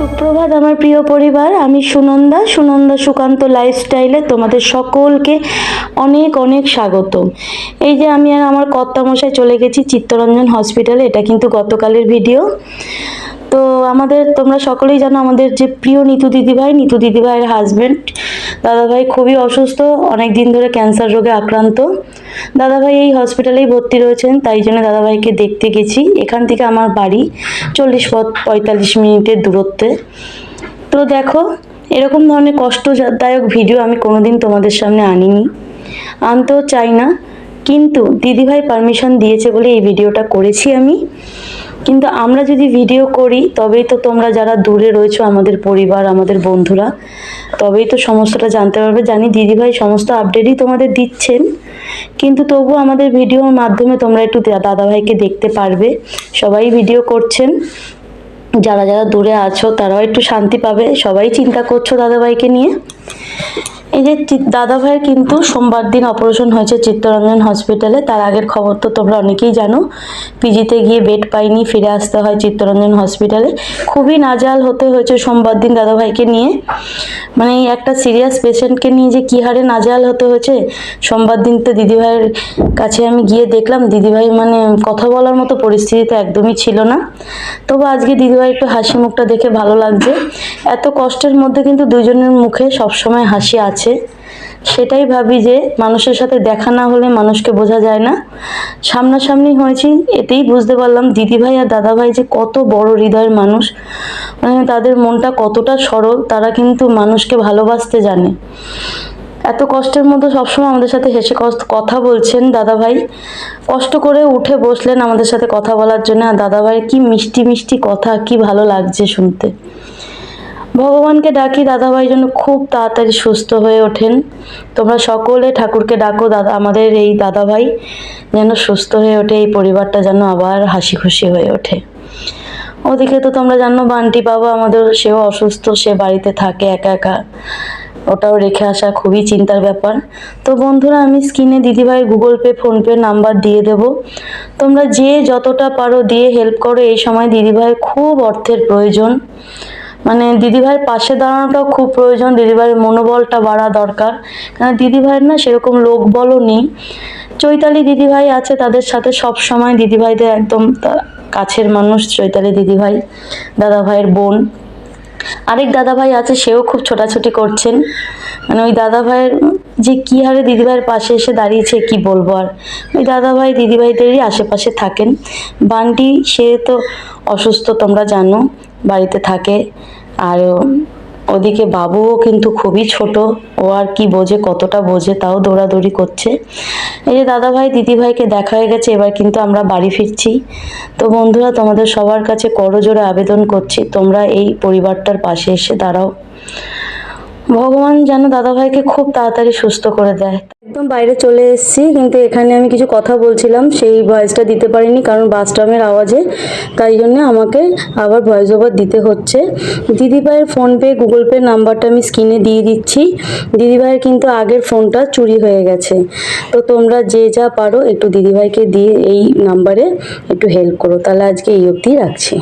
সুপ্রভাত, আমার প্রিয় পরিবার। আমি সুনন্দা সুনন্দা সুকান্ত লাইফস্টাইলে তোমাদের সকলকে অনেক অনেক স্বাগত। এই যে আমি আর আমার কর্তামশায় চলে গেছি চিত্তরঞ্জন হসপিটালে এটা কিন্তু গতকালের ভিডিও তো আমাদের, তোমরা সকলেই জানো আমাদের যে প্রিয় নিতু দিদিভাই, নিতু দিদিভাইয়ের হাজবেন্ড দাদাভাই খুবই অসুস্থ অনেক দিন ধরে ক্যান্সার রোগে আক্রান্ত। দাদাভাই এই হসপিটালেই ভর্তি রয়েছেন, তাই জন্য দাদাভাইকে দেখতে গেছি। এখান থেকে আমার বাড়ি, চল্লিশ পথ পঁয়তাল্লিশ মিনিটের দূরত্বে। তো দেখো, এরকম ধরনের কষ্টদায়ক ভিডিও আমি কোনোদিন তোমাদের সামনে আনিনি। আনতেও চাই না, কিন্তু দিদিভাই পারমিশন দিয়েছে বলে এই ভিডিওটা করেছি আমি। কিন্তু আমরা যদি ভিডিও করি, তবেই তো তোমরা যারা দূরে রয়েছো, আমাদের পরিবার, আমাদের বন্ধুরা, তবেই তো সমস্তটা জানতে পারবে। জানি দিদিভাই সমস্ত আপডেটই তোমাদের দিচ্ছেন, কিন্তু তবু আমাদের ভিডিওর মাধ্যমে তোমরা একটু দাদাভাইকে দেখতে পারবে। সবাই ভিডিও করছেন। যারা যারা দূরে আছো, তারাও একটু শান্তি পাবে। সবাই চিন্তা করছ দাদাভাইকে নিয়ে। এই যে চি- দাদাভাইয়ের কিন্তু সোমবার দিন অপারেশন হয়েছে চিত্তরঞ্জন হসপিটালে। তার আগের খবর তো তোমরা অনেকেই জানো। পিজিতে গিয়ে বেড পাইনি, ফিরে আসতে হয় চিত্তরঞ্জন হসপিটালে। খুবই নাজাল হতে হয়েছে সোমবার দিন দাদাভাইকে নিয়ে। মানে একটা সিরিয়াস পেশেন্টকে নিয়ে যে কী হারে নাজাল হতে হয়েছে, সোমবার দিন তো দিদিভাইয়ের কাছে আমি গিয়ে দেখলাম। দিদিভাই মানে কথা বলার মতো পরিস্থিতিতে একদমই ছিল না। তবু আজকে দিদিভাই একটু হাসি মুখটা দেখে ভালো লাগছে। এত কষ্টের মধ্যে কিন্তু দুজনের মুখে সবসময় হাসি আছে। সেটাই ভাবি যে মানুষের সাথে দেখা না হলে মানুষকে বোঝা যায় না। সামনাসামনি হয়েছি, এতেই বুঝতে পারলাম দিদিভাই আর দাদাভাই যে কত বড় হৃদয়ের মানুষ। মানে তাদের মনটা কতটা সরল, তারা কিন্তু মানুষকে ভালোবাসতে জানে। এত কষ্টের মধ্যে সবসময় আমাদের সাথে হেসে কথা বলছেন দাদাভাই। কষ্ট করে উঠে বসলেন আমাদের সাথে কথা বলার জন্য। আর দাদাভাইয়ের কি মিষ্টি মিষ্টি কথা, কি ভালো লাগছে শুনতে। ভগবানকে ডাকি দাদাভাই যেন খুব তাড়াতাড়ি সুস্থ হয়ে ওঠেন। তোমরা সকলে ঠাকুরকে ডাকো, দাদা, আমাদের এই দাদাভাই যেন সুস্থ হয়ে ওঠে, এই পরিবারটা যেন আবার হাসি খুশি হয়ে ওঠে। ওদিকে তো তোমরা জানো, বান্টি বাবা আমাদের সেও অসুস্থ, সে বাড়িতে থাকে একা একা। ওটাও রেখে আসা খুবই চিন্তার ব্যাপার। তো বন্ধুরা, আমি স্ক্রিনে দিদিভাইয়ের গুগল পে, ফোনপে নাম্বার দিয়ে দেব। তোমরা যে যতটা পারো দিয়ে হেল্প করো। এই সময় দিদিভাইয়ের খুব অর্থের প্রয়োজন। মানে দিদিভাইয়ের পাশে দাঁড়ানোটাও খুব প্রয়োজন, দিদিভাইয়ের মনোবলটা বাড়া দরকার। কারণ দিদিভাইয়ের না সেরকম লোক বলও নেই। চৈতালি দিদিভাই আছে তাদের সাথে সব সময় দিদিভাইদের একদম কাছের মানুষ, চৈতালি দিদিভাই, দাদাভাইয়ের বোন। আরেক দাদাভাই আছে, সেও খুব ছোটাছুটি করছেন। মানে ওই দাদাভাইয়ের যে কী হারে দিদিভাইয়ের পাশে এসে দাঁড়িয়েছে, কি বলব আর? ওই দাদাভাই দিদিভাইদেরই আশেপাশে থাকেন। বান্টি, সে তো অসুস্থ, তোমরা জানো, বাড়িতে থাকে। আর ওদিকে বাবুও কিন্তু খুবই ছোট, ও আর কি বোঝে, কতটা বোঝে, তাও দৌড়াদৌড়ি করছে। এই যে দাদাভাই দিদিভাইকে দেখা হয়ে গেছে, এবার কিন্তু আমরা বাড়ি ফিরছি। তো বন্ধুরা, তোমাদের সবার কাছে করজোড়ে আবেদন করছি, তোমরা এই পরিবারটার পাশে এসে দাঁড়াও। ভগবান যেন দাদাভাইকে খুব তাড়াতাড়ি সুস্থ করে দেয়। একদম বাইরে চলে এসেছি, কিন্তু এখানে আমি কিছু কথা বলছিলাম, সেই ভয়েসটা দিতে পারিনি কারণ বাস ট্রামের আওয়াজে, তাই জন্য আমাকে আবার ভয়েস ওভার দিতে হচ্ছে। দিদিভাইয়ের ফোনপে গুগল পে নাম্বারটা আমি স্ক্রিনে দিয়ে দিচ্ছি। দিদিভাইয়ের কিন্তু আগের ফোনটা চুরি হয়ে গেছে। তো তোমরা যে যা পারো, একটু দিদিভাইকে দিয়ে এই নাম্বারে একটু হেল্প করো। তাহলে আজকে এই অবধি রাখছি।